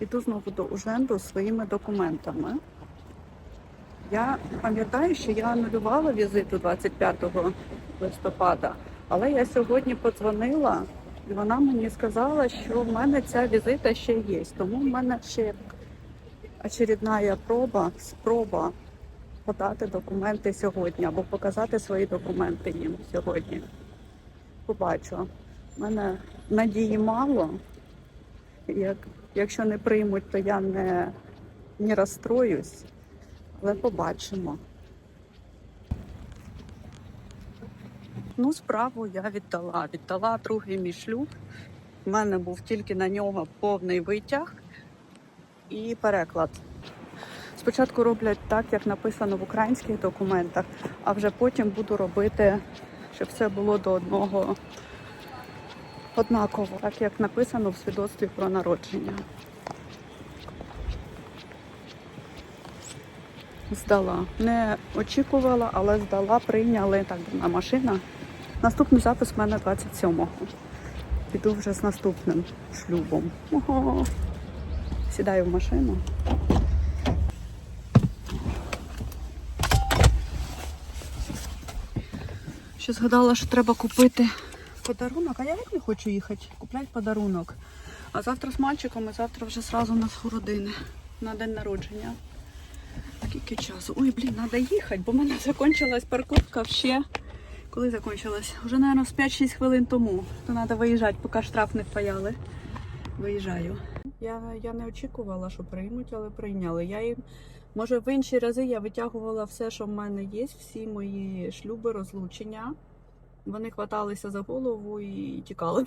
Іду знову до Уженду своїми документами. Я пам'ятаю, що я анулювала візит 25 листопада, але я сьогодні подзвонила, і вона мені сказала, що в мене ця візита ще є. Тому в мене ще очередна проба, спроба подати документи сьогодні або показати свої документи їм сьогодні. Побачу. У мене надії мало. Як, якщо не приймуть, то я не, не розстроюсь, але побачимо. Ну, справу я віддала. Віддала другий мій шлюб. У мене був тільки на нього повний витяг і переклад. Спочатку роблять так, як написано в українських документах, а вже потім буду робити, щоб все було до одного однаково, так як написано в свідоцтві про народження. Здала. Не очікувала, але здала, прийняли так на машина. Наступний запис в мене 27-го. Піду вже з наступним шлюбом. Ого. Сідаю в машину. Ще згадала, що треба купити подарунок, а я не хочу їхати, купляти подарунок. А завтра з мальчиком і завтра вже зразу на родини на день народження. Скільки часу? Ой, блін, треба їхати, бо в мене закінчилась парковка ще. Коли закінчилась? Уже, мабуть, 5-6 хвилин тому. То треба виїжджати, поки штраф не впаяли. Виїжджаю. Я, я не очікувала, що приймуть, але прийняли. Я їм, може, в інші рази я витягувала все, що в мене є, всі мої шлюби, розлучення. Вони хваталися за голову і тікали.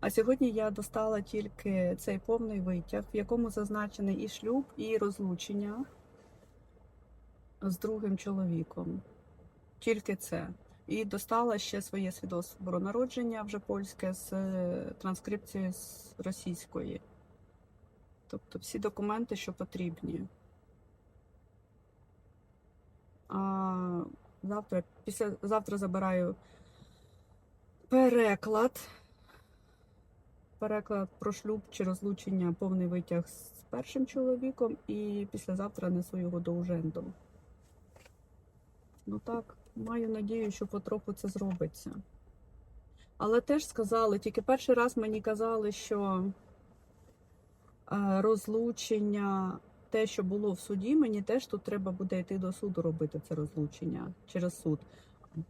А сьогодні я достала тільки цей повний витяг, в якому зазначений і шлюб, і розлучення з другим чоловіком. Тільки це. І достала ще своє свідоцтво про народження вже польське з е, транскрипцією з російської. Тобто всі документи, що потрібні. А завтра, після, завтра забираю переклад. Переклад про шлюб чи розлучення, повний витяг з першим чоловіком, і післязавтра несу його до Уженду. Ну так, маю надію, що потроху це зробиться. Але теж сказали, тільки перший раз мені казали, що е, розлучення, те, що було в суді, мені теж тут треба буде йти до суду робити це розлучення через суд.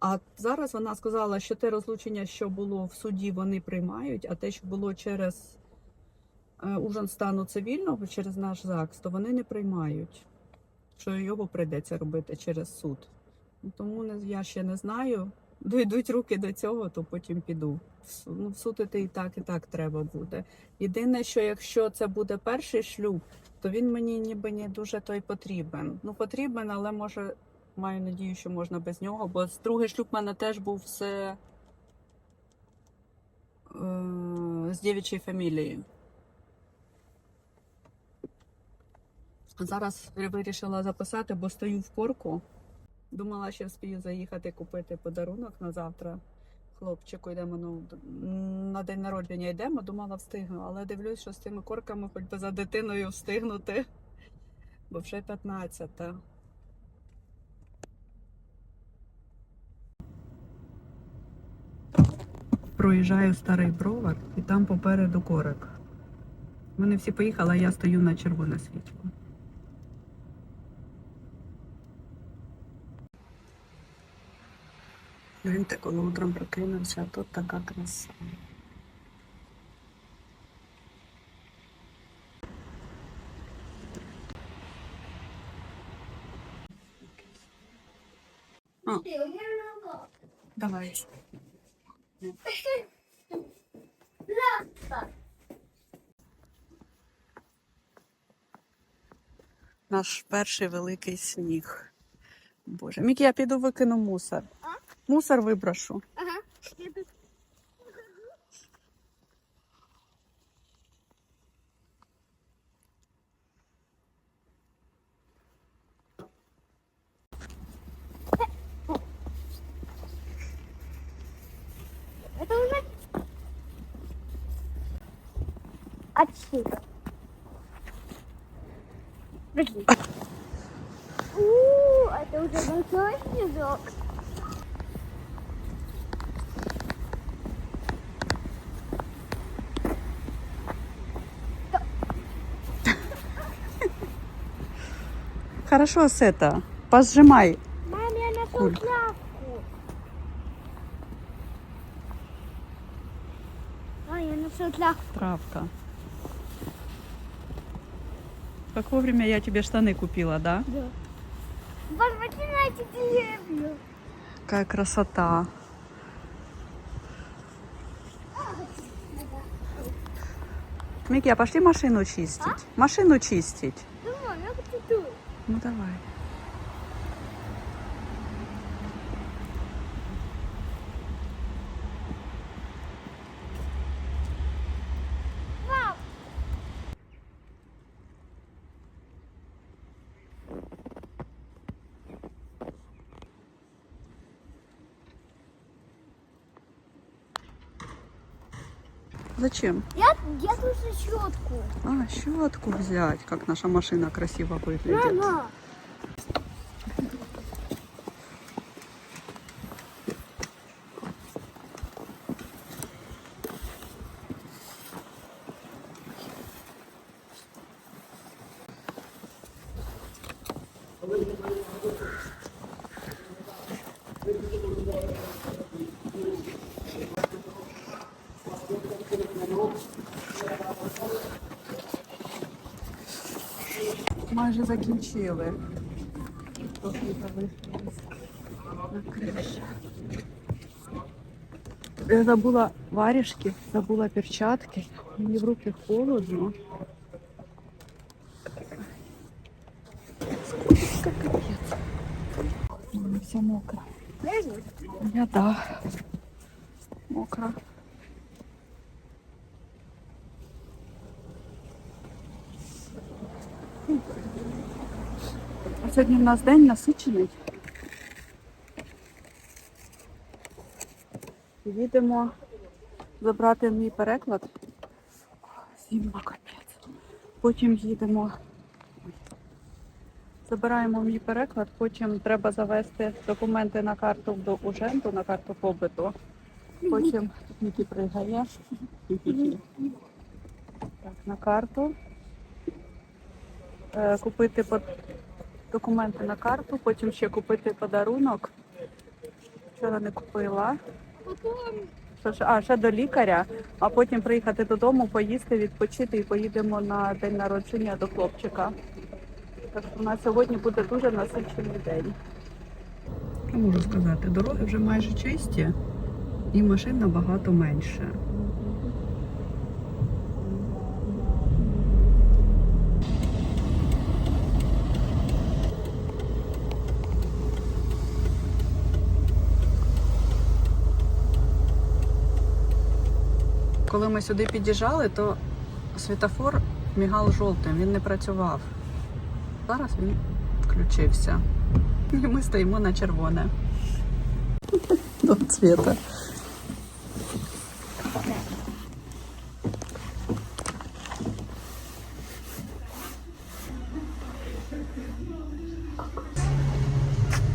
А зараз вона сказала, що те розлучення, що було в суді, вони приймають, а те, що було через е, ужин стану цивільного, через наш ЗАГС, то вони не приймають, що його прийдеться робити через суд. Тому я ще не знаю. Дойдуть руки до цього, то потім піду. Ну, в суд іти і так, і так треба буде. Єдине, що якщо це буде перший шлюб, то він мені ніби не дуже той потрібен. Ну, потрібен, але може маю надію, що можна без нього, бо з- другий шлюб в мене теж був з, е, з дівчої фамілії. Зараз вирішила записати, бо стою в корку. Думала, що вспію заїхати купити подарунок на завтра. Хлопчику йдемо ну, на день народження йдемо, думала встигну, але дивлюсь, що з цими корками хоч би за дитиною встигнути, бо вже 15. Проїжджаю старий бровар і там попереду корик. Вони всі поїхали, а я стою на червоне світло. Гляньте, коли утром прокинувся, тут така краса. А, давай. Наш перший великий сніг. Боже, Мікі, я піду викину мусор. Мусор виброшу. Хорошо, с это. Пожимай. Мам, я нашел Куль. А, я нашел травку. Травка. Как вовремя я тебе штаны купила, да? Да. Посмотри на эти деревья. Какая красота. Микки, а пошли машину чистить. Машину чистить. Давай. Мам, Зачем? я, я слышу щетку. А, щетку взять, как наша машина красиво выглядит. Мама. Майже закінчили. Я забула варежки, забула перчатки. Мені в руки холодно. Сколько капець. Вся мокра. Я да. Мокра. А Сьогодні в нас день насичений. Їдемо забрати мій переклад. Зімна капець. Потім їдемо. Забираємо мій переклад, потім треба завести документи на карту до Уженту, на карту побиту. Потім тут пригає. Так, на карту. Е, Купити документи на карту, потім ще купити подарунок. Вчора не купила. А, ще до лікаря, а потім приїхати додому, поїсти, відпочити і поїдемо на день народження до хлопчика. Так що у нас сьогодні буде дуже насичений день. Що можу сказати? Дороги вже майже чисті і машин набагато менше. Коли ми сюди під'їжджали, то світофор мігав жовтим, він не працював. Зараз він включився. І ми стоїмо на червоне. До цвіта.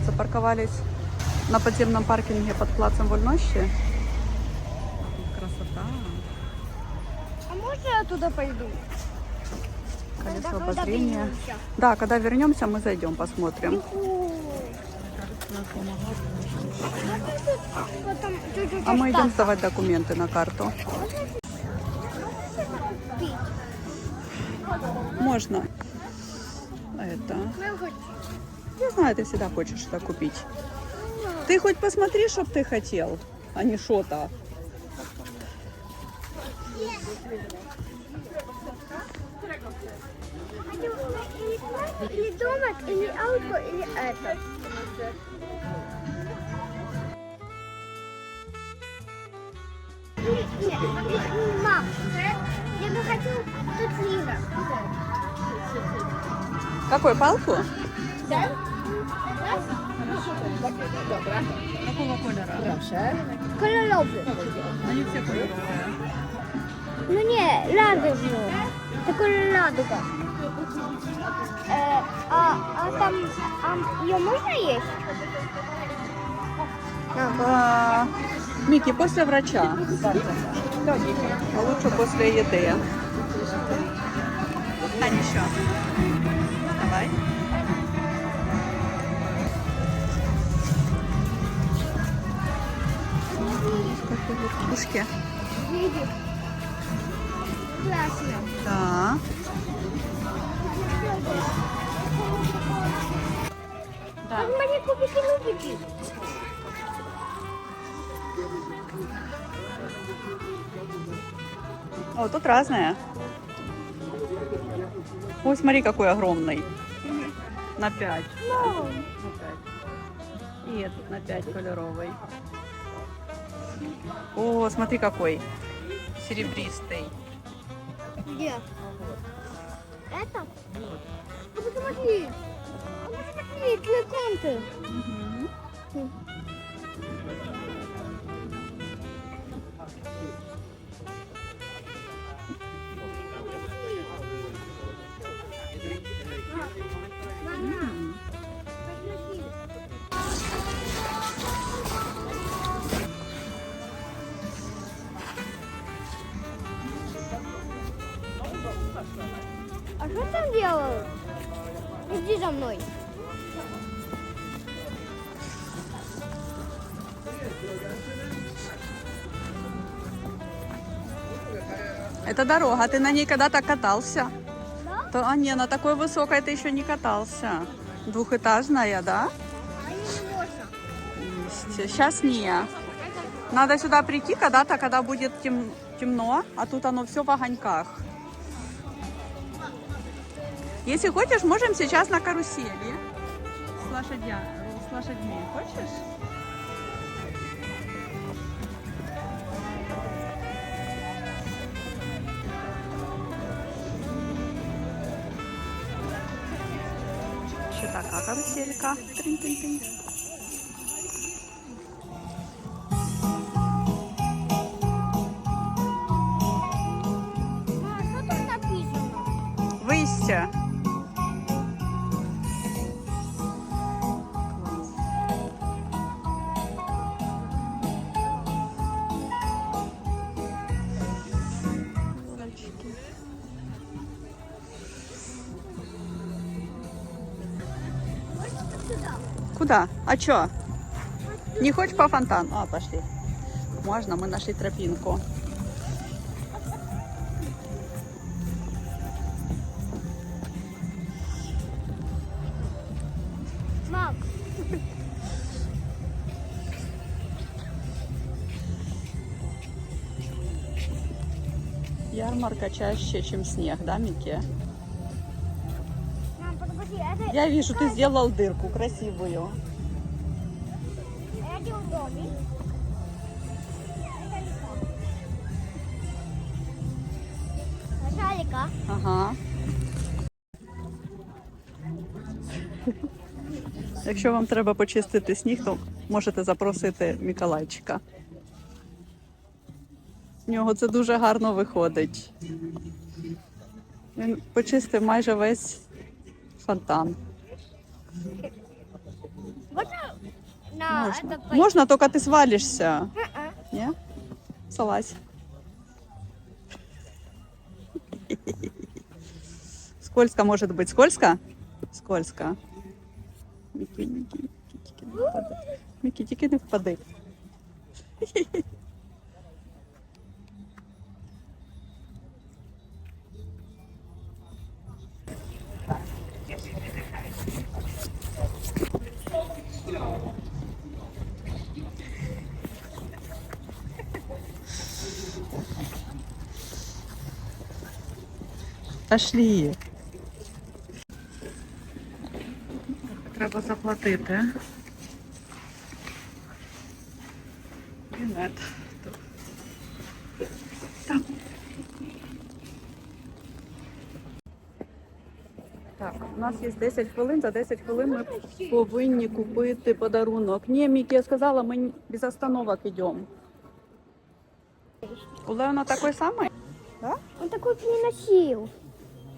Запарковались на подземном паркинге под плацем Вольнощи. Туда пойду? Колесо Когда обозрения. вернемся. Да, когда вернемся, мы зайдем, посмотрим. А мы идем сдавать документы на карту. Можно. Это. Я знаю, ты всегда хочешь что купить. Ты хоть посмотри, чтоб ты хотел, а не что-то. или платье, или домик, или ауто, или это. Нет, мам, я бы хотел тут лира. Какую палку? Да? Какого колера? Кольоровый. Они все колеровые. Ну не, радужную. такой радуга. Э, а, а там а, ее можно есть? А, Микки, после врача. А лучше после еды. А ничего. Давай. Ушки. Видишь? Классно. Да. Да. Смотри, кубики нубики. О, тут разное. Ой, смотри, какой огромный. На 5. Мам. На 5. И этот на 5 кольоровый. О, смотри какой. Серебристый. Где? Это? Ну посмотри. Ну посмотри, твои конты. Мной. Это дорога. Ты на ней когда-то катался? Да? То, а не, на такой высокой ты еще не катался. Двухэтажная, да? А. Сейчас не. Надо сюда прийти когда-то, когда будет тем- темно, а тут оно все в огоньках. Если хочешь, можем сейчас на карусели с, лошадя, с лошадьми. Хочешь? Ще така каруселька. Трин-тин-тин. А Куда? А чё? Не хочешь по фонтану? А, пошли. Можно, мы нашли тропинку. Мам, Ярмарка чаще, чем снег, да, Микки? мам, подожди, это, Я вижу, ты сделал дырку красивую. это удобный. Это легко. Жалика. Ага. Якщо вам треба почистити сніг, то можете запросити Миколайчика. В нього це дуже гарно виходить. Він почистив майже весь фонтан. Можно на Можна. это пойти? Можна, тільки ти свалишся. Мгм. Ні? Залазь. Скользко может быть. Скользко? Скользко. Микки, Микки, Микки, тільки не впади. Микки, тільки не Пошли. Треба заплатити. Білет. Так. Так, у нас є 10 хвилин. За 10 хвилин ми повинні купити подарунок. Ні, Мікі, я сказала, ми без остановок йдемо. У Леона такий самий? Да? Он такой приносил.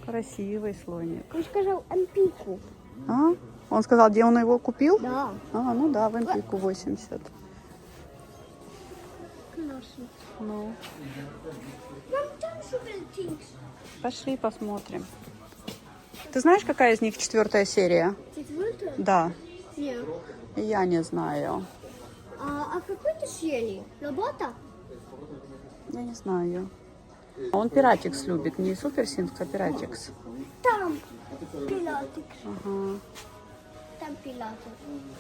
Красивый слоник. Он сказал Ампику. А? Он сказал, где он его купил? Да. А, ну да, в Эмпику 80. Классно. Ну, пошли посмотрим. Ты знаешь, какая из них четвертая серия? Четвертая? Да, Нет. я не знаю. А, а какой ты серии? Работа? Я не знаю. Он пиратикс любит, не суперсинг, а пиратикс. Там пилотик. Ага. Там пилотик.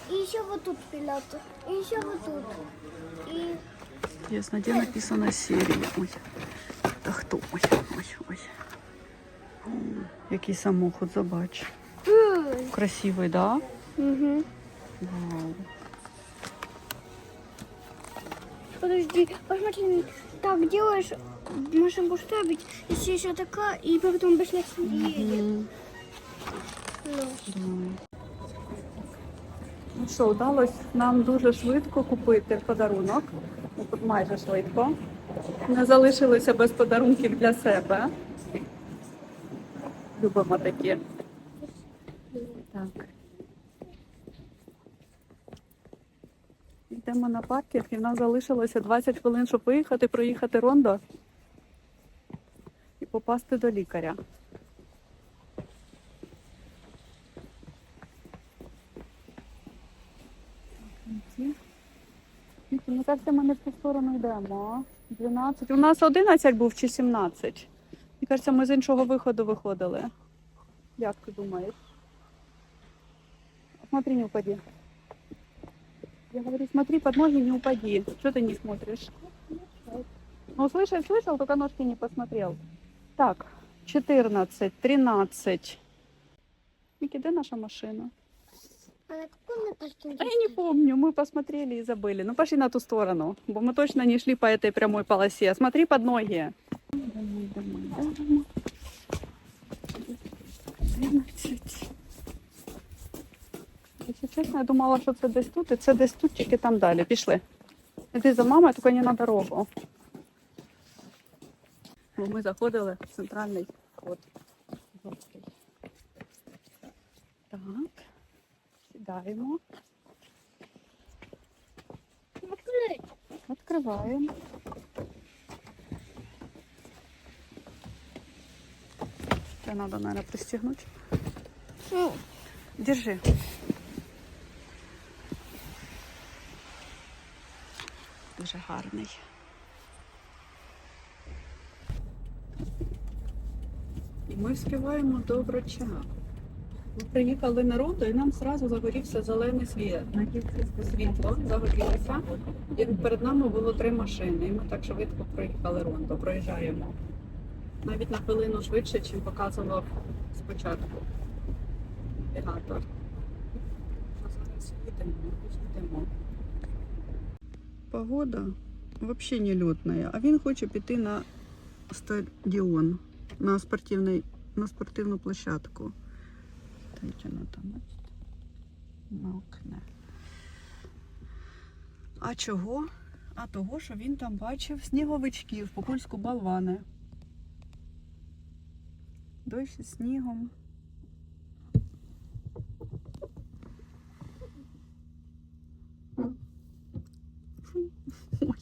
И еще вот тут пилотик. И еще вот тут. И Ясно, где написано серія. Ой, та хто? Ой, ой, ой. Який самохід, забач. Красивий, да? Угу. Вау. Подожди, посмотри, так делаешь, машинку ставить, если еще такая, и потом башняк едет. М, Ну. Ну що, вдалося нам дуже швидко купити подарунок. Ну, майже швидко. Не залишилися без подарунків для себе. Любимо такі. Так. Йдемо на паркінг і в нас залишилося 20 хвилин, щоб виїхати, проїхати рондо попасти до лікаря. Мені кажеться, ми не в ту сторону йдемо. а? 12. У нас 11 був чи 17? Мені кажеться, ми з іншого виходу виходили. Як ти думаєш? Смотри, не упади. Я говорю, смотри, под ноги не упади. Что ты не смотришь? Ну, слышал, слышал, только ножки не посмотрел. Так, 14, 13. Ники, где наша машина? А на каком мы постели? А я не помню, мы посмотрели и забыли. Ну пошли на ту сторону, бо мы точно не шли по этой прямой полосе. Смотри под ноги. Домой, домой, домой. 11. Якщо чесно, я думала, що це десь тут, і це десь тут, тільки там далі. Пішли. Іди за мамою, тільки не на дорогу. Бо Ми заходили в центральний вход. Так. Сідаємо. Тебе надо, наверное, пристегнуть. Ну, Держи. Дуже гарний. Ми співаємо до врача. Ми приїхали на роду і нам зразу загорівся зелений світ. Світло загорілося. І перед нами було три машини. І ми так швидко проїхали рондо, проїжджаємо. Навіть на хвилину швидше, ніж показував спочатку навігатор. Зараз їдемо, їдемо. Погода взагалі не льотна, а він хоче піти на стадіон, на, спортивний, на спортивну площадку. А чого? А того, що він там бачив сніговичків, по польську балвани. Дощ зі снігом. Ой,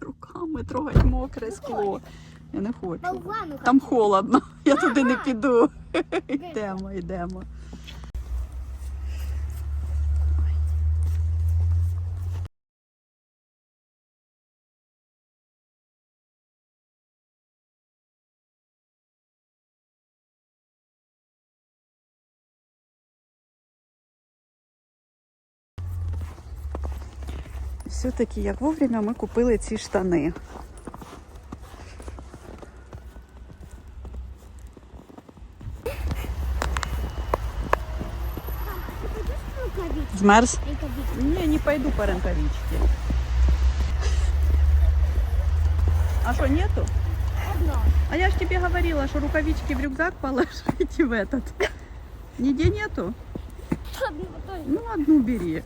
руками трогать мокре скло. Я не хочу. Там холодно, я туди не піду. Йдемо, йдемо. Все-таки як вовремя ми купили ці штани. Змерз? Рукавицы. Не, не пойду по рукавичке. А что, нету? Одно. А я ж тебе говорила, что рукавички в рюкзак положите в этот. Нигде нету? Одно тоже. Ну, одну бери.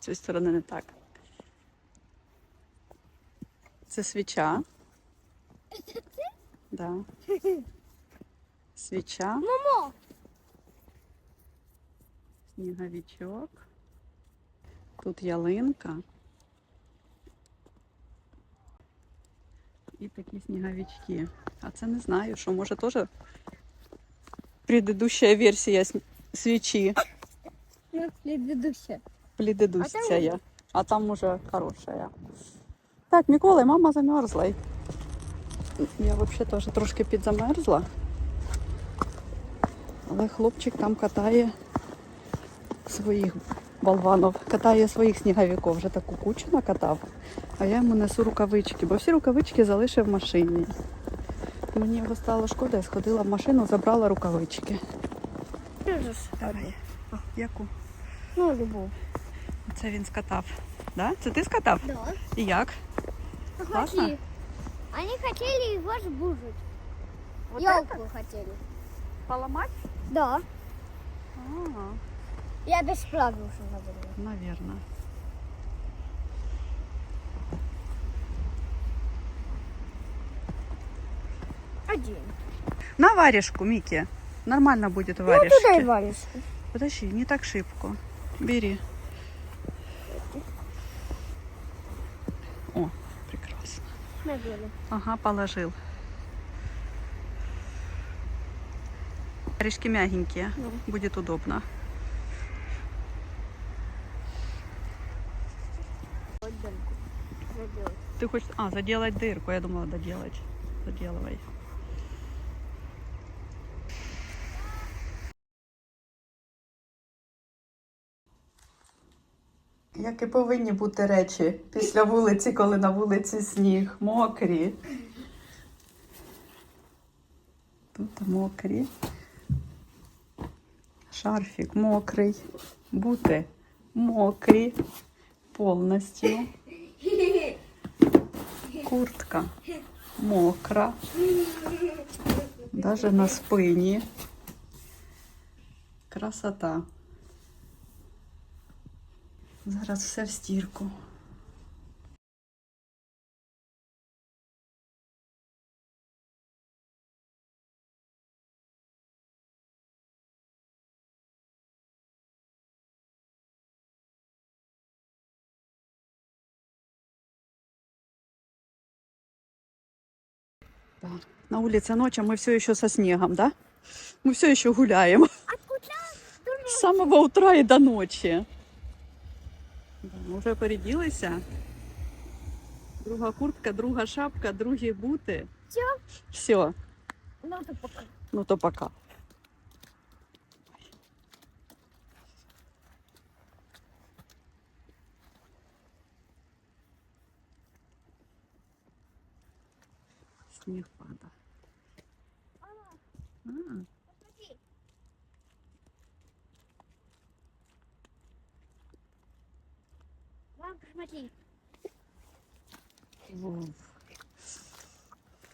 З цієї сторони не так. Це свіча. Да. Свіча, Мамо! сніговичок. Тут ялинка. І такі сніговички. А це не знаю, що може теж предыдущая версія с- свічі. Ну, предыдущая. Предыдущая. А там уже хорошая. Так, Микола, мама замерзла. Я взагалі теж трошки підзамерзла. Але хлопчик там катає своїх болванов, катає своїх сніговиків. Вже таку кучу накатав. А я йому несу рукавички, бо всі рукавички залишив в машині. Мені його стало шкода, я сходила в машину, забрала рукавички. Давай. О, яку? Ну, любовь. Це він скатав. Да? Це ти скатав? Да. І як? Классно? Они хотели его сбужить. Елку хотели. Поламати? Да. А, Я бесплатно уже забыла. наверно. Один. На варежку, Мікі. Нормально буде Ну, варежки. туда и варежку. Подожди, не так шибко. Бери. О, прекрасно. Наверное. Ага, положил. Варежки мягенькие. Ну. Будет удобно. Ты хочешь... А, заделать дырку. Я думала доделать. Заделывай. Як і повинні бути речі після вулиці, коли на вулиці сніг, мокрі. Тут мокрі. Шарфік мокрий. Бути мокрі повністю. Куртка мокра. Даже на спині. Красота. Зараз все в стірку. Да. На улице ночь, а мы все еще со снегом, да? Мы все еще гуляем. С самого утра и до ночи. Да, вже переділися. Друга куртка, друга шапка, другі бути. Всё? Все. Ну, то пока. Ну то пока. Снег падает. А, Посмотри. Мам, посмотри. Вов.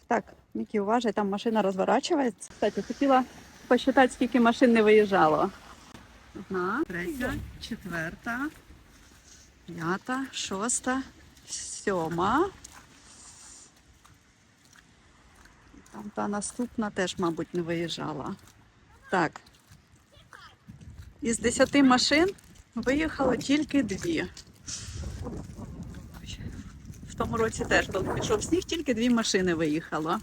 Так, Мікі, уважай, там машина розворачується. Кстати, хотіла посчитати, скільки машин не виїжджало. Одна, третя, четверта, п'ята, шоста, сьома. Там та наступна теж, мабуть, не виїжджала. Так. Із десяти машин виїхало тільки дві. Тому році теж, коли пішов сніг, тільки дві машини виїхало.